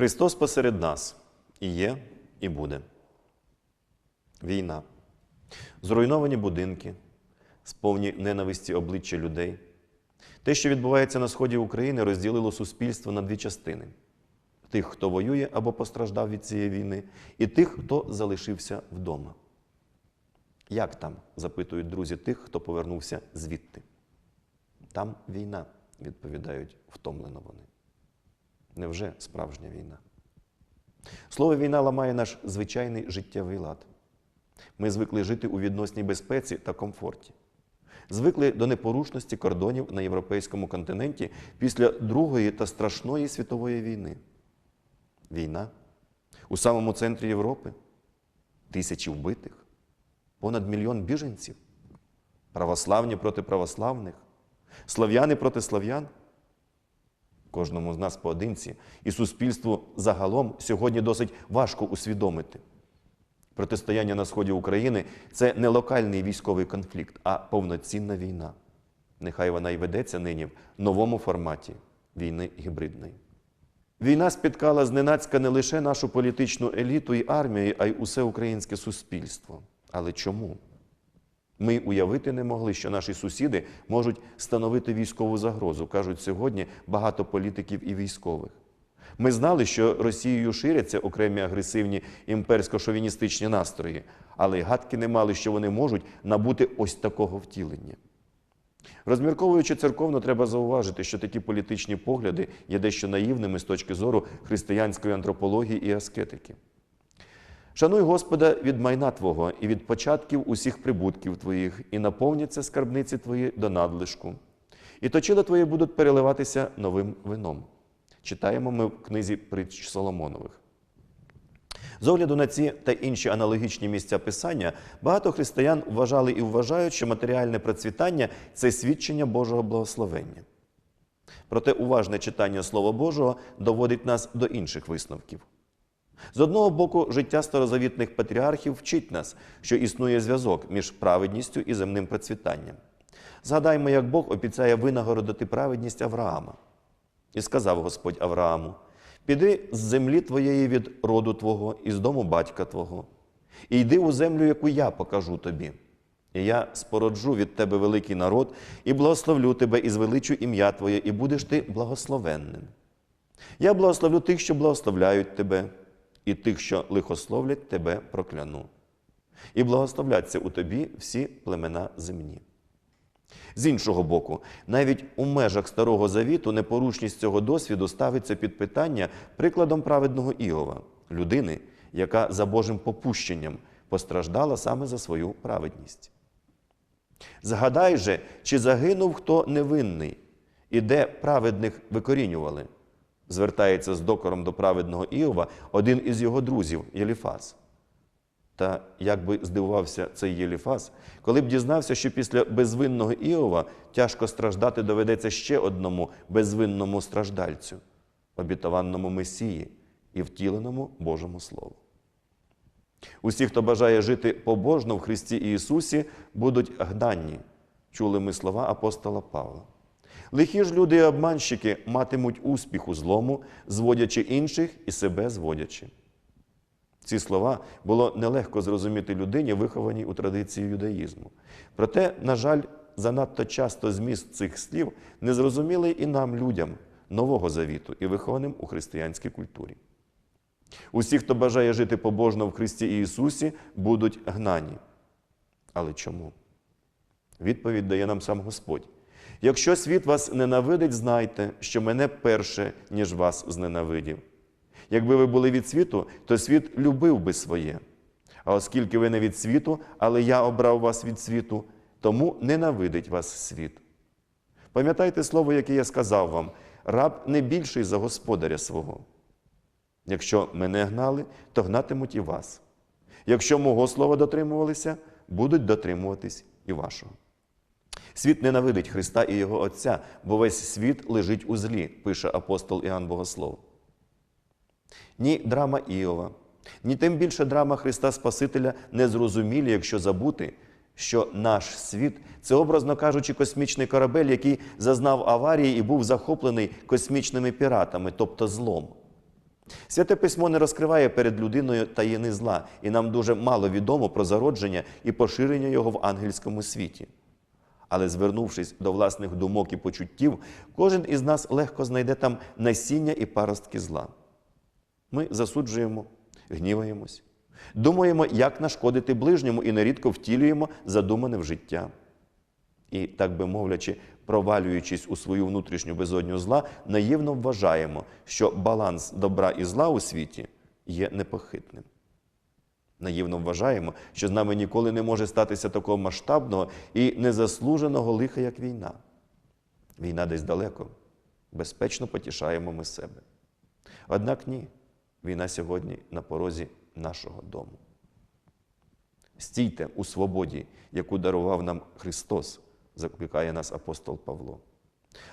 Христос посеред нас і є, і буде. Війна. Зруйновані будинки, сповні ненависті обличчя людей. Те, що відбувається на сході України, розділило суспільство на дві частини: тих, хто воює або постраждав від цієї війни, і тих, хто залишився вдома. Як там? запитують друзі тих, хто повернувся звідти. Там війна, відповідають втомлено вони. Невже справжня війна? Слово війна ламає наш звичайний життєвий лад. Ми звикли жити у відносній безпеці та комфорті. Звикли до непорушності кордонів на європейському континенті після Другої та страшної світової війни. Війна у самому центрі Європи, тисячі вбитих, понад мільйон біженців, православні проти православних, слав'яни проти слав'ян. Кожному з нас поодинці і суспільству загалом сьогодні досить важко усвідомити. Протистояння на сході України це не локальний військовий конфлікт, а повноцінна війна. Нехай вона й ведеться нині в новому форматі війни гібридної. Війна спіткала зненацька не лише нашу політичну еліту і армію, а й усе українське суспільство. Але чому? Ми уявити не могли, що наші сусіди можуть становити військову загрозу, кажуть сьогодні багато політиків і військових. Ми знали, що Росією ширяться окремі агресивні імперсько-шовіністичні настрої, але гадки не мали, що вони можуть набути ось такого втілення. Розмірковуючи церковно, треба зауважити, що такі політичні погляди є дещо наївними з точки зору християнської антропології і аскетики. Шануй Господа від майна Твого і від початків усіх прибутків Твоїх, і наповняться скарбниці Твої до надлишку. І точила Твої будуть переливатися новим вином. Читаємо ми в книзі притч Соломонових. З огляду на ці та інші аналогічні місця писання, багато християн вважали і вважають, що матеріальне процвітання це свідчення Божого благословення. Проте уважне читання Слова Божого доводить нас до інших висновків. З одного боку, життя старозавітних патріархів вчить нас, що існує зв'язок між праведністю і земним процвітанням. Згадаймо, як Бог обіцяє винагородити праведність Авраама. І сказав Господь Аврааму: Піди з землі твоєї від роду Твого і з дому батька Твого, і йди у землю, яку я покажу тобі. І я спороджу від тебе великий народ, і благословлю тебе, і звеличу ім'я Твоє, і будеш ти благословенним. Я благословлю тих, що благословляють тебе, і тих, що лихословлять тебе, прокляну. І благословляться у тобі всі племена земні. З іншого боку, навіть у межах Старого Завіту непорушність цього досвіду ставиться під питання прикладом праведного Іова, людини, яка за Божим попущенням постраждала саме за свою праведність. Згадай же, чи загинув хто невинний, і де праведних викорінювали, звертається з докором до праведного Іова один із його друзів Єліфас. Та як би здивувався цей Єліфас, коли б дізнався, що після безвинного Іова тяжко страждати доведеться ще одному безвинному страждальцю, обітованому Месії і втіленому Божому Слову. Усі, хто бажає жити побожно в Христі Ісусі, будуть гнанні, чули ми слова апостола Павла. Лихі ж люди і обманщики матимуть успіх у злому, зводячи інших і себе зводячи. Ці слова було нелегко зрозуміти людині, вихованій у традиції юдаїзму. Проте, на жаль, занадто часто зміст цих слів незрозумілий і нам, людям Нового Завіту і вихованим у християнській культурі. Усі, хто бажає жити побожно в Христі Ісусі, будуть гнані. Але чому? Відповідь дає нам сам Господь. Якщо світ вас ненавидить, знайте, що мене перше, ніж вас зненавидів. Якби ви були від світу, то світ любив би своє. А оскільки ви не від світу, але я обрав вас від світу, тому ненавидить вас світ. Пам'ятайте слово, яке я сказав вам: раб не більший за господаря свого. Якщо мене гнали, то гнатимуть і вас. Якщо мого слова дотримувалися, будуть дотримуватись і вашого. Світ ненавидить Христа і Його Отця, бо весь світ лежить у злі, пише апостол Іоанн Богослов. Ні драма Іова, ні тим більше драма Христа Спасителя не зрозумілі, якщо забути, що наш світ це, образно кажучи, космічний корабель, який зазнав аварії і був захоплений космічними піратами, тобто злом. Святе письмо не розкриває перед людиною таїни зла, і нам дуже мало відомо про зародження і поширення його в ангельському світі. Але звернувшись до власних думок і почуттів, кожен із нас легко знайде там насіння і паростки зла. Ми засуджуємо, гніваємось, думаємо, як нашкодити ближньому, і нерідко втілюємо задумане в життя. І, так би мовлячи, провалюючись у свою внутрішню безодню зла, наївно вважаємо, що баланс добра і зла у світі є непохитним. Наївно вважаємо, що з нами ніколи не може статися такого масштабного і незаслуженого лиха, як війна. Війна десь далеко, безпечно потішаємо ми себе. Однак ні, війна сьогодні на порозі нашого дому. Стійте у свободі, яку дарував нам Христос, закликає нас апостол Павло.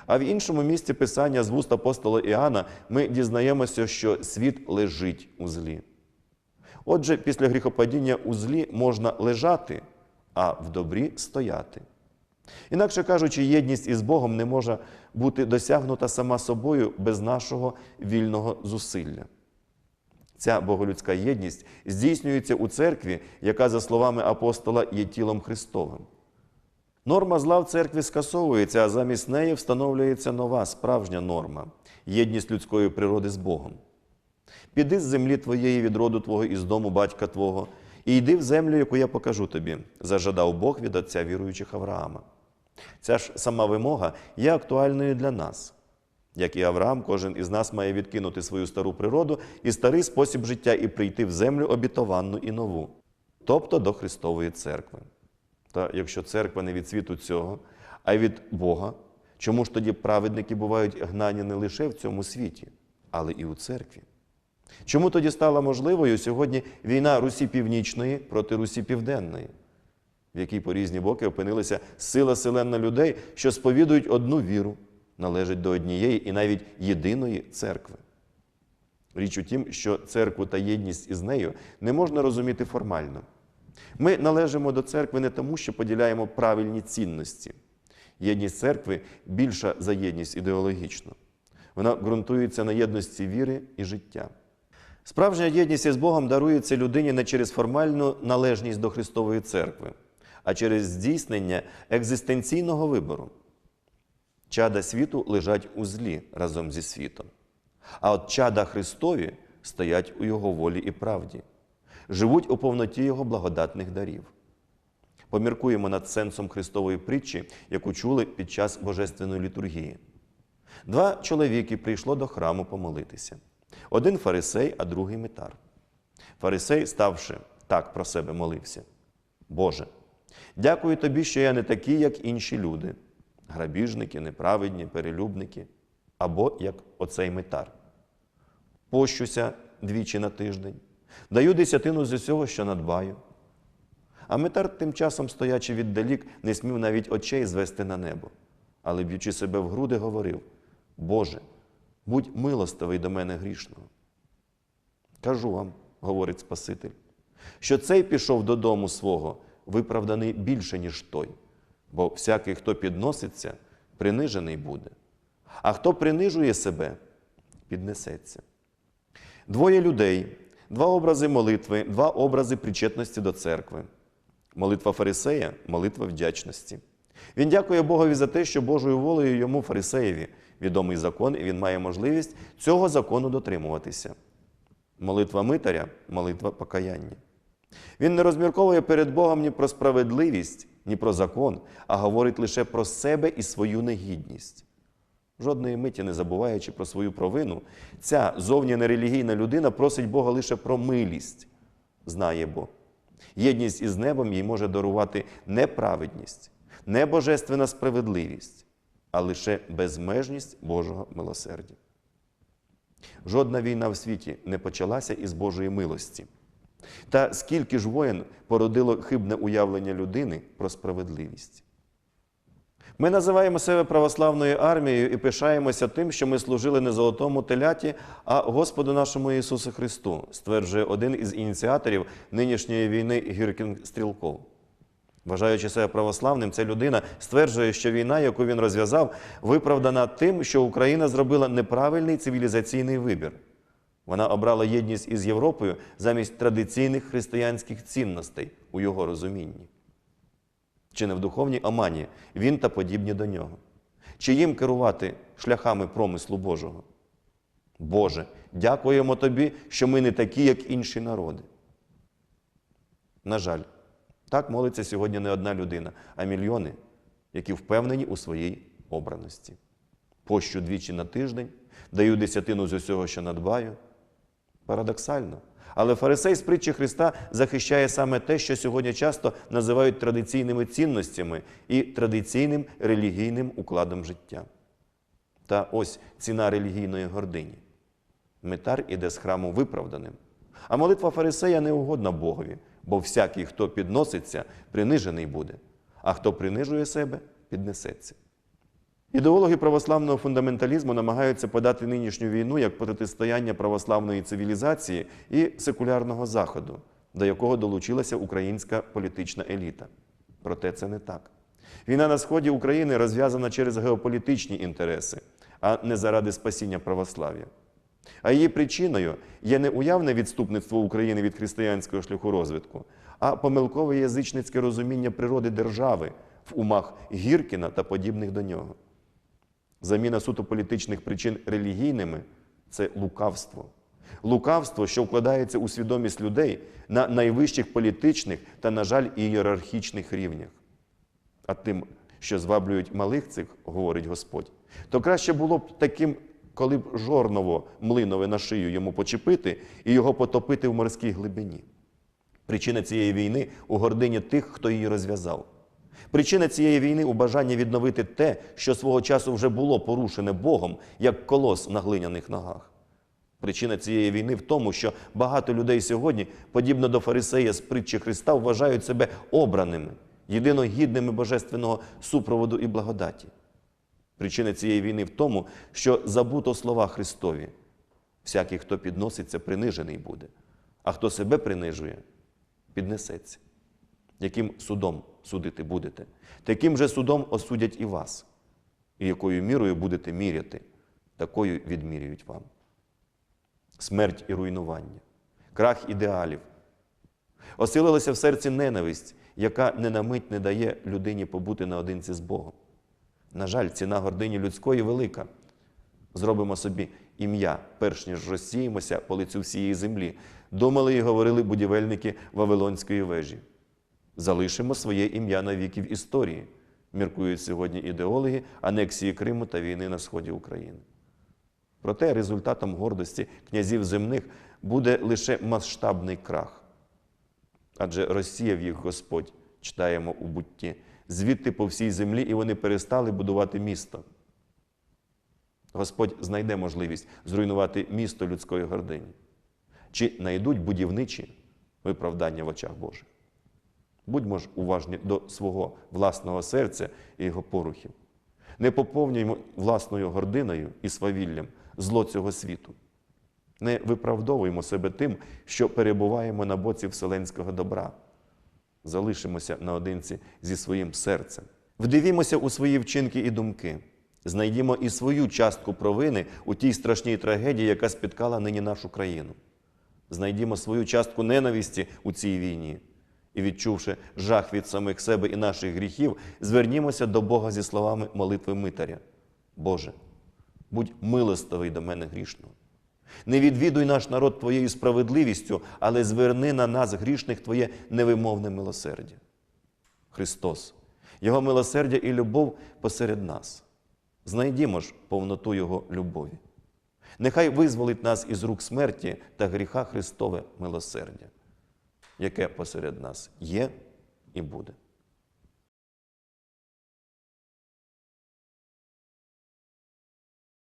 А в іншому місці Писання з вуст апостола Іоанна ми дізнаємося, що світ лежить у злі. Отже, після гріхопадіння у злі можна лежати, а в добрі стояти. Інакше кажучи, єдність із Богом не може бути досягнута сама собою без нашого вільного зусилля. Ця боголюдська єдність здійснюється у церкві, яка, за словами апостола, є тілом Христовим. Норма зла в церкві скасовується, а замість неї встановлюється нова справжня норма єдність людської природи з Богом. Піди з землі твоєї від роду твого і з дому батька Твого, і йди в землю, яку я покажу тобі, зажадав Бог від отця віруючих Авраама. Ця ж сама вимога є актуальною для нас. Як і Авраам, кожен із нас має відкинути свою стару природу і старий спосіб життя і прийти в землю обітованну і нову, тобто до Христової церкви. Та якщо церква не від світу цього, а від Бога, чому ж тоді праведники бувають гнані не лише в цьому світі, але і у церкві? Чому тоді стала можливою сьогодні війна Русі Північної проти Русі Південної, в якій по різні боки опинилася сила селена людей, що сповідують одну віру, належать до однієї і навіть єдиної церкви? Річ у тім, що церкву та єдність із нею не можна розуміти формально. Ми належимо до церкви не тому, що поділяємо правильні цінності. Єдність церкви більша за єдність ідеологічну. Вона ґрунтується на єдності віри і життя. Справжня єдність із Богом дарується людині не через формальну належність до Христової церкви, а через здійснення екзистенційного вибору. Чада світу лежать у злі разом зі світом. А от чада Христові стоять у Його волі і правді, живуть у повноті Його благодатних дарів. Поміркуємо над сенсом Христової притчі, яку чули під час Божественної літургії. Два чоловіки прийшло до храму помолитися. Один фарисей, а другий митар. Фарисей, ставши, так про себе молився. Боже, дякую тобі, що я не такий, як інші люди, грабіжники, неправедні, перелюбники, або як оцей митар. Пощуся двічі на тиждень, даю десятину з усього, що надбаю. А митар, тим часом, стоячи віддалік, не смів навіть очей звести на небо, але, б'ючи себе в груди, говорив: Боже, будь милостивий до мене грішного. Кажу вам, говорить Спаситель, що цей пішов додому свого, виправданий більше, ніж той, бо всякий, хто підноситься, принижений буде, а хто принижує себе, піднесеться. Двоє людей, два образи молитви, два образи причетності до церкви. Молитва Фарисея молитва вдячності. Він дякує Богові за те, що Божою волею йому Фарисеєві відомий закон, і він має можливість цього закону дотримуватися. Молитва митаря молитва покаяння. Він не розмірковує перед Богом ні про справедливість, ні про закон, а говорить лише про себе і свою негідність. Жодної миті не забуваючи про свою провину, ця зовні нерелігійна людина просить Бога лише про милість, знає Бог. Єдність із небом їй може дарувати не праведність, не божественна справедливість, а лише безмежність Божого милосердя. Жодна війна в світі не почалася із Божої милості. Та скільки ж воїн породило хибне уявлення людини про справедливість? Ми називаємо себе православною армією і пишаємося тим, що ми служили не золотому теляті, а Господу нашому Ісусу Христу, стверджує один із ініціаторів нинішньої війни Гіркін Стрілков. Вважаючи себе православним, ця людина стверджує, що війна, яку він розв'язав, виправдана тим, що Україна зробила неправильний цивілізаційний вибір. Вона обрала єдність із Європою замість традиційних християнських цінностей у його розумінні. Чи не в духовній омані він та подібні до нього? Чи їм керувати шляхами промислу Божого? Боже, дякуємо Тобі, що ми не такі, як інші народи. На жаль, так молиться сьогодні не одна людина, а мільйони, які впевнені у своїй обраності. Пощу двічі на тиждень, даю десятину з усього, що надбаю. Парадоксально. Але фарисей з притчі Христа захищає саме те, що сьогодні часто називають традиційними цінностями і традиційним релігійним укладом життя. Та ось ціна релігійної гордині. Метар іде з храму виправданим. А молитва фарисея не угодна Богові, бо всякий, хто підноситься, принижений буде, а хто принижує себе, піднесеться. Ідеологи православного фундаменталізму намагаються подати нинішню війну як протистояння православної цивілізації і секулярного заходу, до якого долучилася українська політична еліта. Проте це не так. Війна на сході України розв'язана через геополітичні інтереси, а не заради спасіння православ'я. А її причиною є не уявне відступництво України від християнського шляху розвитку, а помилкове язичницьке розуміння природи держави в умах Гіркіна та подібних до нього. Заміна суто політичних причин релігійними це лукавство. Лукавство, що вкладається у свідомість людей на найвищих політичних та, на жаль, ієрархічних рівнях. А тим, що зваблюють малих цих, говорить Господь, то краще було б таким, коли б жорново млинове на шию йому почепити і його потопити в морській глибині. Причина цієї війни у гордині тих, хто її розв'язав. Причина цієї війни у бажанні відновити те, що свого часу вже було порушене Богом, як колос на глиняних ногах. Причина цієї війни в тому, що багато людей сьогодні, подібно до фарисея з притчі Христа, вважають себе обраними, єдино гідними божественного супроводу і благодаті. Причина цієї війни в тому, що забуто слова Христові. Всякий, хто підноситься, принижений буде, а хто себе принижує, піднесеться. Яким судом судити будете? Таким же судом осудять і вас. І якою мірою будете міряти, такою відмірюють вам. Смерть і руйнування, крах ідеалів. Осилилася в серці ненависть, яка не на мить не дає людині побути наодинці з Богом. На жаль, ціна гордині людської велика. Зробимо собі ім'я, перш ніж розсіємося по лицю всієї землі. Думали і говорили будівельники Вавилонської вежі. Залишимо своє ім'я на віки в історії, міркують сьогодні ідеологи анексії Криму та війни на сході України. Проте результатом гордості князів земних буде лише масштабний крах. Адже розсіяв їх Господь, читаємо у бутті, звідти по всій землі, і вони перестали будувати місто. Господь знайде можливість зруйнувати місто людської гордині. Чи знайдуть будівничі виправдання в очах Божих? Будьмо ж уважні до свого власного серця і його порухів. Не поповнюємо власною гординою і свавіллям зло цього світу. Не виправдовуємо себе тим, що перебуваємо на боці вселенського добра. Залишимося наодинці зі своїм серцем. Вдивімося у свої вчинки і думки. Знайдімо і свою частку провини у тій страшній трагедії, яка спіткала нині нашу країну. Знайдімо свою частку ненависті у цій війні. І, відчувши жах від самих себе і наших гріхів, звернімося до Бога зі словами молитви Митаря. Боже, будь милостивий до мене грішного. Не відвідуй наш народ Твоєю справедливістю, але зверни на нас грішних Твоє невимовне милосердя. Христос, Його милосердя і любов посеред нас. Знайдімо ж повноту Його любові. Нехай визволить нас із рук смерті та гріха Христове милосердя, яке посеред нас є і буде.